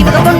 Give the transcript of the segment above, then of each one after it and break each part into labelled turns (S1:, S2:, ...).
S1: y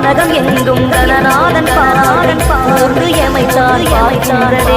S1: கானகம் எங்கும் கணநாதன் பாதன் பார்ந்து எமைத்தால் பாய்கின்றதே.